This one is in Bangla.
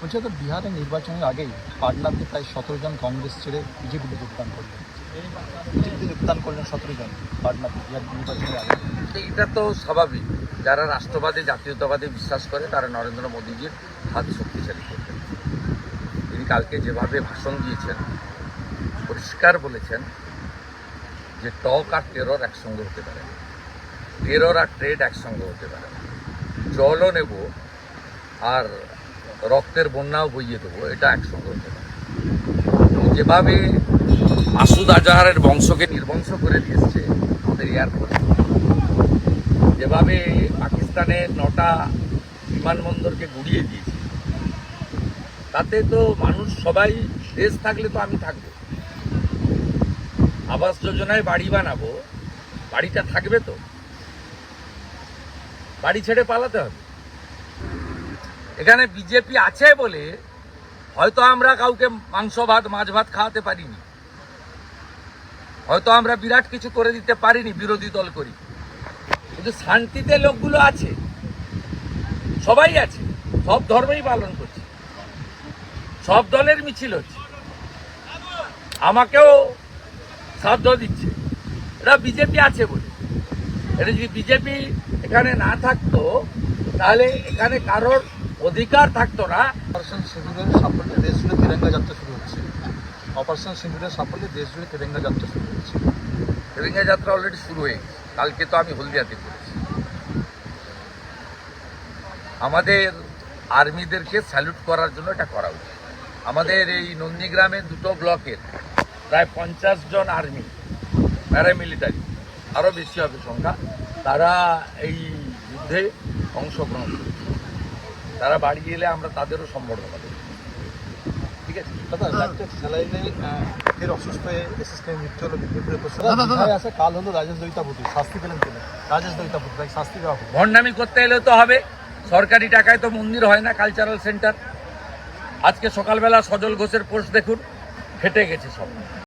বলছি তো বিহারে নির্বাচনের আগেই পাটনাতে প্রায় সতেরো জন কংগ্রেস ছেড়ে বিজেপিতে যোগদান করলেন। বিজেপিতে যোগদান করলেন সতেরো জন পাটনাতে বিহার নির্বাচনের আগে এটা তো স্বাভাবিক। যারা রাষ্ট্রবাদী, জাতীয়তাবাদে বিশ্বাস করে, তারা নরেন্দ্র মোদীজির হাত শক্তিশালী করবেন। তিনি কালকে যেভাবে ভাষণ দিয়েছেন, পরিষ্কার বলেছেন যে টক আর টেরর একসঙ্গে হতে পারে টেরর আর ট্রেড একসঙ্গে হতে পারে জলও নেব আর রক্তের বন্যাও বইয়ে দেবো, এটা একসঙ্গে হতে পারে যেভাবে মাসুদ আজহারের বংশকে নির্বংশ করে দিয়েছে আমাদের এয়ারফোর্স যেভাবে পাকিস্তানের নটা বিমানবন্দরকে গুড়িয়ে দিয়েছে, তাতে তো মানুষ সবাই দেশ থাকলে তো আমি থাকব। আবাস যোজনায় বাড়ি বানাবো, বাড়িটা থাকবে তো? বাড়ি ছেড়ে পালাতে হবে। এখানে বিজেপি আছে বলে হয়তো আমরা কাউকে মাংস ভাত, মাছ ভাত খাওয়াতে পারিনি। হয়তো আমরা বিরাট কিছু করে দিতে পারিনি, বিরোধী দল করি। কিন্তু শান্তিতে লোকগুলো আছে। সবাই আছে। সব ধর্মই পালন করছে। সব দলের মিছিল হচ্ছে। আমাকেও সাধ্য দিচ্ছে। এটা বিজেপি আছে বলে। এটা যদি বিজেপি এখানে না থাকতো, তাহলে এখানে কারোর অধিকার থাকতো না। অপারেশন সিঁদুরের সাফল্যে দেশ জুড়ে তিরঙ্গা যাত্রা শুরু হচ্ছে। অপারেশন সিঁদুরের সাফল্যে দেশ জুড়ে তিরঙ্গা যাত্রা শুরু হচ্ছে। তেলেঙ্গা যাত্রা অলরেডি শুরু হয়ে গেছে। কালকে তো আমি হলদিয়াতে করেছি আমাদের আর্মিদেরকে স্যালুট করার জন্য এটা করা উচিত। আমাদের এই নন্দীগ্রামের দুটো ব্লকের প্রায় পঞ্চাশ জন আর্মি প্যারামিলিটারি আরও বেশি হবে সংখ্যা। তারা এই যুদ্ধে অংশগ্রহণ করেছে। তারা বাড়ি এলে আমরা তাদেরও সম্বর্ধনা দেব। ঠিক আছে? দাদা ডাক্তার স্যালাইনে ফের অসুস্থ হয়ে এসএসকে মৃত্যু হলো কোথায় আছে কাল হলো রাজেশ দৈতাপতি শাস্তি পেলেন পেলেন রাজেশ দৈতাপতি তাই শাস্তি দেওয়া হবে। ভণ্ডামি করতে এলে তো হবে। সরকারি টাকায় তো মন্দির হয় না কালচারাল সেন্টার আজকে সকালবেলা সজল ঘোষের পোস্ট দেখুন ফেটে গেছে সব।